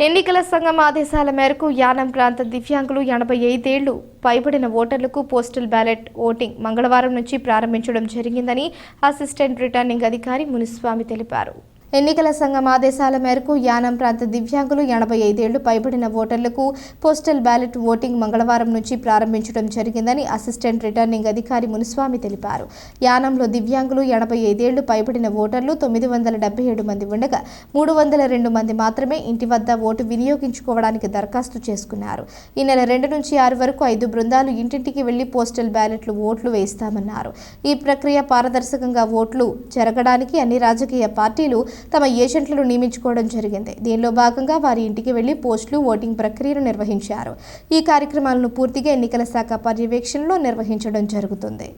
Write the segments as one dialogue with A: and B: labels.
A: ఎన్నికల సంఘం ఆదేశాల మేరకు యానం ప్రాంత దివ్యాంగులు ఎనభై ఐదేళ్ళు పైబడిన ఓటర్లకు పోస్టల్ బ్యాలెట్ ఓటింగ్ మంగళవారం నుంచి ప్రారంభించడం జరిగిందని అసిస్టెంట్ రిటర్నింగ్ అధికారి మునిస్వామి తెలిపారు. ఎన్నికల సంఘం ఆదేశాల మేరకు యానం ప్రాంత దివ్యాంగులు ఎనభై ఐదేళ్ళు పైబడిన ఓటర్లకు పోస్టల్ బ్యాలెట్ ఓటింగ్ మంగళవారం నుంచి ప్రారంభించడం జరిగిందని అసిస్టెంట్ రిటర్నింగ్ అధికారి మునిస్వామి తెలిపారు. యానంలో దివ్యాంగులు ఎనభై ఐదేళ్ళు పైబడిన ఓటర్లు తొమ్మిది వందల డెబ్బై ఏడు మంది ఉండగా మూడు వందల రెండు మంది మాత్రమే ఇంటి వద్ద ఓటు వినియోగించుకోవడానికి దరఖాస్తు చేసుకున్నారు. ఈ నెల రెండు నుంచి ఆరు వరకు ఐదు బృందాలు ఇంటింటికి వెళ్ళి పోస్టల్ బ్యాలెట్లు ఓట్లు వేస్తామన్నారు. ఈ ప్రక్రియ పారదర్శకంగా ఓట్లు జరగడానికి అన్ని రాజకీయ పార్టీలు తమ ఏజెంట్లను నియమించుకోవడం జరిగింది. దీనిలో భాగంగా వారి ఇంటికి వెళ్ళి పోస్టులు ఓటింగ్ ప్రక్రియను నిర్వహించారు. ఈ కార్యక్రమాలను పూర్తిగా ఎన్నికల శాఖ పర్యవేక్షణలో నిర్వహించడం జరుగుతుంది.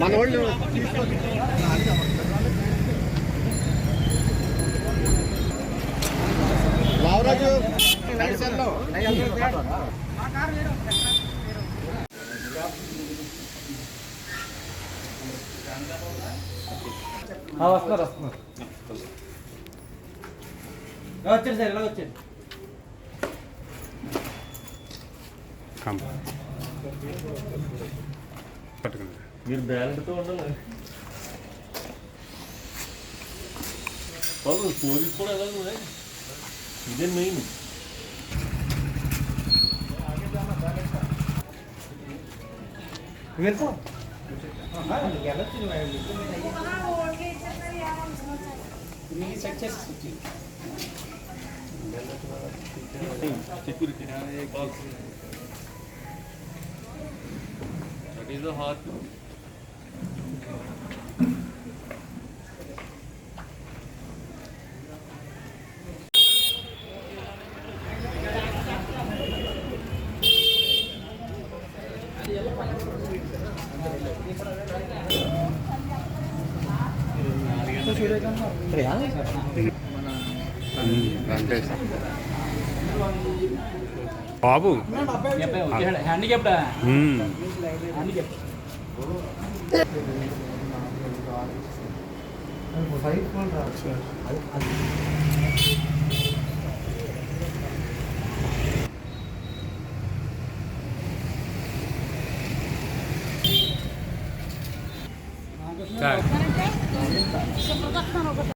B: మన వాళ్ళు లావరాజు
C: వస్తున్నారు. వస్తున్నారు వచ్చారు సార్ ఇలా వచ్చారు.
B: పట్టుకుంది
D: మీరు బ్యాలెట్తో ఉండాలి బాబు పోలీస్ కూడా ఎలా ఉన్నాయి ఇదే మెయిన్
C: వెళ్తాం
D: security that is
B: the heart
C: Venkatesh
B: Babu
C: handicapped
B: 자.